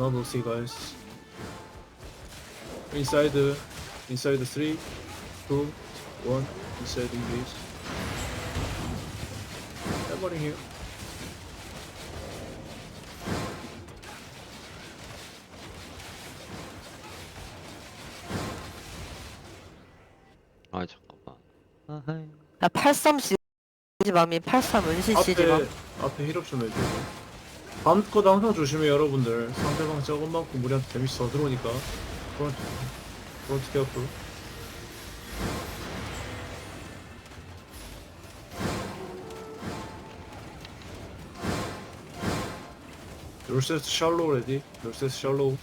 Another see guys. Inside, inside three, two, one. Inside engage. Everybody here. 아 잠깐만. 아하이. 야, 83 시즈맘이 83 은신 시즈맘. 앞에 앞에 힐업 좀 해줘. 거 항상 조심해 여러분들. 상대방 적은 만큼 우리한테 데미지 더 들어오니까. 프론트 프론트 케어풀. 롤세스 샬로우 레디. 롤세스 샬로우.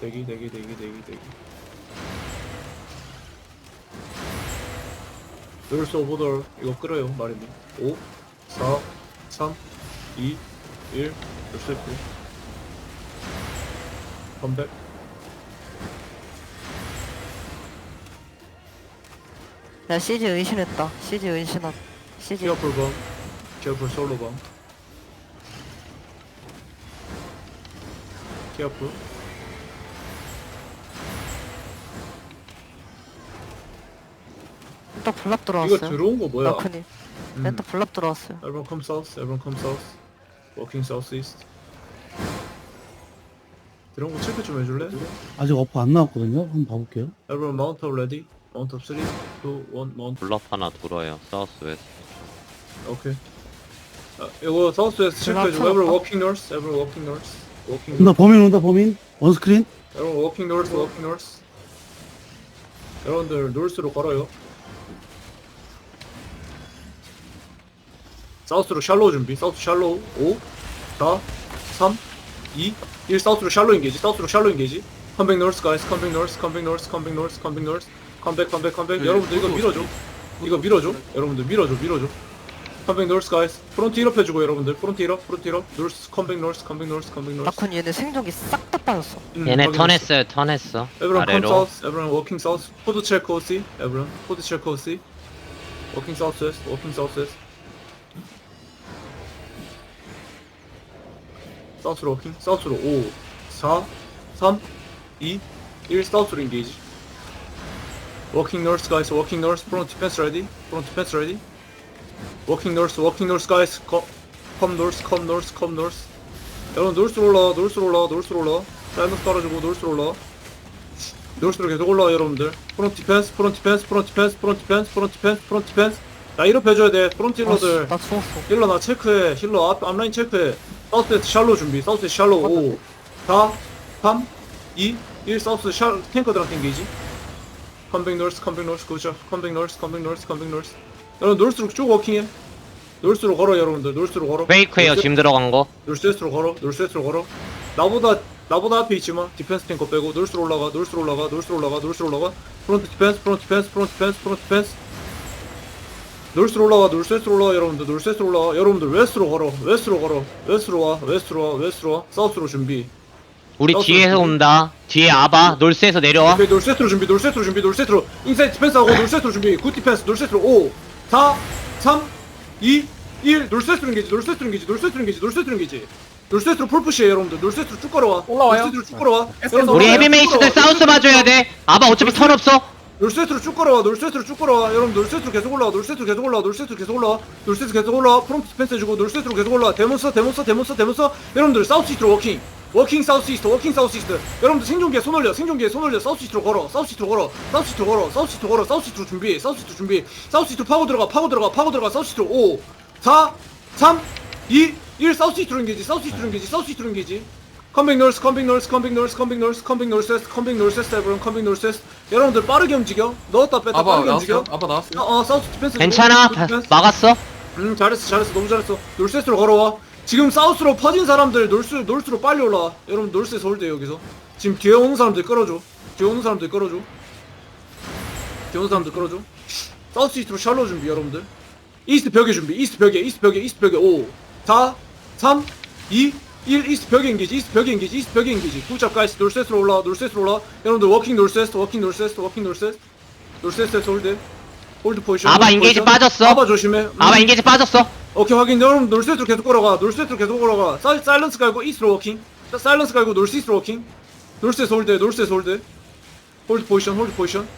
대기 대기 대기 대기 대기. 롤스 오버돌 이거 끌어요 마리님 5 4 3 2 1 롤세프 컴백 야, 시즈 은신했다. 시즈 은신한. 시즈. 케어풀 범 케어풀 솔로 범 케어풀 또 블랍 이거 들어왔어요. 들어온 거 뭐야 너크님. 음. 멘토 블랍 들어왔어요. Everyone south Walking southeast 들어온 거 체크 좀 해줄래? 아직 어퍼 안 나왔거든요. 한번 봐볼게요. Everyone mount up ready mount up 3 2 1 mount 블럭 하나 돌아요. 사우스 웨스트. 오케이. 아, 이거 체크해주고 블락 everyone 쳐놨다. walking north, everyone walking north, walking 온다 범인 온다 범인. 원스크린. everyone walking north, walking north. 여러분들 노스로 걸어요. 사우스로 샬로우 준비. 사우스 샬로우 5, 4, 3, 2, 1 사우스로 샬로우 인게지. 사우스로 샬로우 인게지. 컴백 노스 가이스. 컴백 노스. 컴백 노스. 컴백 노스. 컴백 노스. 컴백 컴백 컴백. 여러분들 이거 밀어줘. 이거 밀어줘. 여러분들 밀어줘. 밀어줘. 컴백 노스 가이스. 프론트 힐업 해주고 여러분들. 프론트 힐업. 프론트 힐업. 노스 컴백 노스. 컴백 노스. 컴백 노스. 나쿤 얘네 생존기 싹 다 빠졌어. 음, 얘네. 턴했어요. 턴했어. Everyone come 아래로. south. Everyone walking south. Food check OC. Everyone. OC. Walking southwest. Walking southwest. 사우스로 워킹. 사우스로 5, 4, 3, 2, 1. 사우스로 engage. Walking north guys. Walking north. Front defense ready. Front defense ready. Walking north. Walking north guys. Co- Come north. Come north. Come north. 여러분 놀스로 올라. 놀스로 올라. 놀스로 올라. 사이먼스 깔아주고 놀스로 올라. 노스로 계속 올라와 여러분들 프론트 디펜스 프론트 디펜스 프론트 디펜스 프론트 디펜스 프론트 디펜스 프론트 디펜스 나 이럽 해줘야 돼. 프론트 아, 힐러들 나 죽었어. 힐러 나 체크해. 힐러 앞, 앞라인 체크해. 사우스 샬로 준비. 사우스 샬로 5 4 3 2 1 사우스 샬 탱커들한테 인게이지 컴백 노스 컴백 노스 굿샷 컴백 노스 컴백 노스 컴백 노스 여러분 노스로 쭉 워킹해. 노스로 걸어 여러분들. 노스로 걸어. 페이크예요. 노스- 짐 들어간 거. 놀세스로 걸어 놀세스로 걸어. 나보다 나보다 앞에 있지만 디펜스 탱커 빼고. 놀스로 올라가 놀스로 올라가 놀스로 올라가 놀스로 올라가. 프론트 디펜스 프론트 디펜스 프론트 디펜스 프론트 디펜스 놀스로 올라가 놀세스로 올라가 여러분들 놀세스로 올라가 여러분들 웨스트로 걸어 웨스트로 걸어 웨스트로 와 웨스트로 와 웨스트로 와 사우스로 준비 우리 뒤에서. 온다. 뒤에 아바. 놀스에서 내려와. 오케이 놀세트로 준비 놀세트로 준비 놀세트로 인사이드 디펜스하고 놀세트로 준비 굿 디펜스 놀세트로 5 4 3 2 1 놀세트로 인게지 놀세트로 인게지 놀세트로 인게지 놀세트로 인게지 놀세트로 풀푸시해 여러분들 놀세트로 쭉 걸어와 올라와요. 놀세트로 쭉 걸어와 여러분들 우리. 헤비메이스들. 사우스 봐줘야 돼. 아바 어차피 턴 없어. 놀세트로 쭉 걸어와 놀세트로 쭉 걸어와 여러분 놀세트로 계속 올라와 놀세트로 계속 올라와 놀세트로 계속 올라와 놀세트 계속 올라와 프롬프트 디펜스 해주고 놀세트로 계속 올라와 데몬스터 데몬스터 데몬스터 데몬스터 여러분들 사우스 이스트로 워킹 워킹 사우스 이스트 워킹 사우스 이스트 여러분들 생존기에 손 올려 생존기에 손 올려 사우스 이스트로 걸어 사우스 이스트로 걸어 사우스 이스트로 걸어 사우스 이스트로 걸어 사우스 이스트로 준비 사우스 이스트로 준비 사우스 이스트로 파고 들어가 파고 들어가 파고 들어가 사우스 이스트로 5 4 3 2 1 사우스 이스트로 인게지 사우스 이스트로 인게지 사우스 이스트로 인게지 컴백 노스 컴백 노스 컴백 노스 컴백 노스 컴백 노스 컴백 노스 에브런 컴백 노스 여러분들 빠르게 움직여. 넣었다 뺐다 아바 빠르게 움직여 나왔어요? 아바 나왔어요? 어, 어 사우스 디펜스. 괜찮아. 굿 디펜스. 막았어. 음 잘했어 잘했어. 너무 잘했어. 놀세스로 걸어와. 지금 사우스로 퍼진 사람들 놀스 놀스로 빨리 올라와. 여러분 놀스에서 홀대 여기서. 지금 뒤에 오는 사람들 끌어줘. 뒤에 오는 사람들 끌어줘. 뒤에 오는 사람들 끌어줘. 사우스 이스트로 샬로 준비 여러분들. 이스트 벽에 준비. 이스트 벽에 이스트 벽에 이스트 벽에. 5 4 3 2 1 이스트 벽에 인기지 이스트 벽에 인기지 이스트 벽에 인기지. 굿잡 가이스 놀세스로 올라와 놀세스로 올라와. 여러분들 워킹 놀세스 워킹 놀세스 워킹 놀세스 놀세스에서 홀대 홀드 포지션. 아바 홀드 인게이지. 빠졌어. 아바 조심해. 음. 아바 인게이지 빠졌어. 오케이 확인. 여러분 놀세트로 계속 걸어가. 놀세트로 계속 걸어가. 사, 사일런스 깔고 이스트로 워킹. 사- 사일런스 깔고 놀시스로 워킹. 놀스에서 홀드 놀스에서 홀드. 홀드 포지션 홀드 포지션.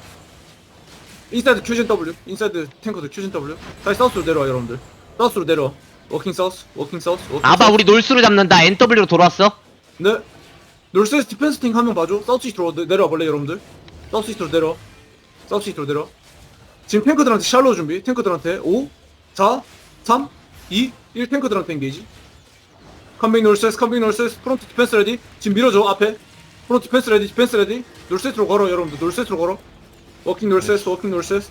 인사이드 큐진 W. 인사이드 탱커들 큐진 W. 다시 사우스로 내려와 여러분들. 사우스로 내려와 워킹 사우스 워킹 사우스 워킹 아바 사우스. 우리 놀수로 잡는다. NW로 돌아왔어? 네. 놀스에서 디펜스 팀 한 명 봐줘. 사우스 이스트로 내- 내려와 볼래 여러분들? 사우스 이스트로 내려 사우스 이스트로 내려 지금 탱커들한테 샬로우 준비. 탱커들한테 5 4 3 2 1 탱커들한테 엔게이지 컴빙 놀스에스 컴빙 놀스에스 프론트 디펜스 레디 지금 밀어줘 앞에. 프론트 디펜스 레디 디펜스 레디 놀스에스로 걸어 여러분들. 놀스에스로 걸어. 워킹 놀스에스 워킹 놀스에스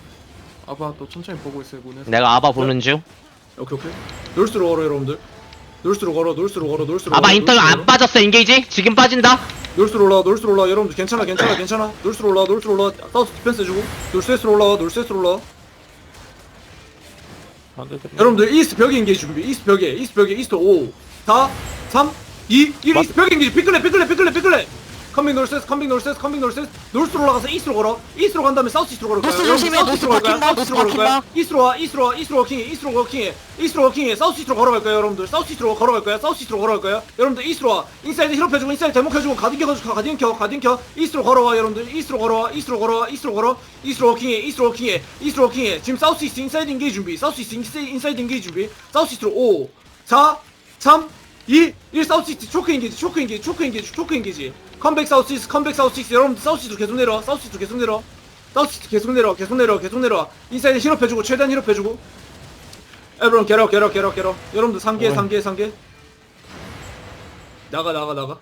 아바 또 천천히 보고 있어요 문에 내가 아바 보는 중 오케이 오케이. 놀스로 걸어 여러분들. 놀스로 걸어 놀스로 걸어 걸어, 인터뷰 놀스로 안 빠졌어 인게이지? 지금 빠진다? 놀스로 올라와 놀스로 올라와. 여러분들 괜찮아 괜찮아 괜찮아. 놀스로 올라와 놀스로 올라와. 사우스 디펜스 해주고. 놀스웨스로 올라와 놀스웨스로 올라와. 여러분들 이스트 벽에 인게이지 준비. 이스트 벽에 이스트 벽에 이스트 5 4 3 2 1 이스트 벽에 인게이지. 피클레 피클레 피클레 피클레 컴빙 놀스웨스 컴빙 놀스웨스 컴빙 놀스웨스 놀스로 올라가서 이스트로 걸어. 이스트로 간 다음에 사우스 이스트로 걸을 거야. 노스 조심해, 사우스 노스 이스트로 갈 거야. 바뀐다, 사우스 이스트로 갈 거야. 노스 이스트로 와 이스트로 와 이스트로 워킹해 이스트로 워킹해 이스트로 워킹해. 사우스 이스트로 걸어갈 거야 여러분들. 사우스 이스트로 걸어갈 거야 사우스 이스트로 걸어갈 거야. 여러분들 이스트로 와. 인사이드 힐업 해주고 인사이드 대목 해주고 가딘 켜가지고 가딘 켜 가딘 켜. 이스트로 걸어와 여러분들. 이스트로 걸어와 이스트로 걸어와 이스트로 걸어. 이스트로 워킹해 이스트로 워킹해 이스트로 워킹해. 지금 사우스 이스트 인사이드 인게이지 준비. 사우스 이스트 인사이드 인게이지 준비. 사우스 이스트로 5 4 3 2 1 사우스 이스트 초크 인게이지 초크 인게이지 초크 인게이지 초크 인게이지 컴백 사우스 이스트 컴백 사우스 이스트. 여러분들 사우스 이스트로 계속 내려. 사우스 이스트로 계속 내려. 사우스 이스트 계속 내려 계속 내려 계속 내려. 인사이드 힐업 해주고 최대한 힐업 해주고. 에브론 게러 게러 게러 게러 여러분들 3개 3개 3개 나가 나가 나가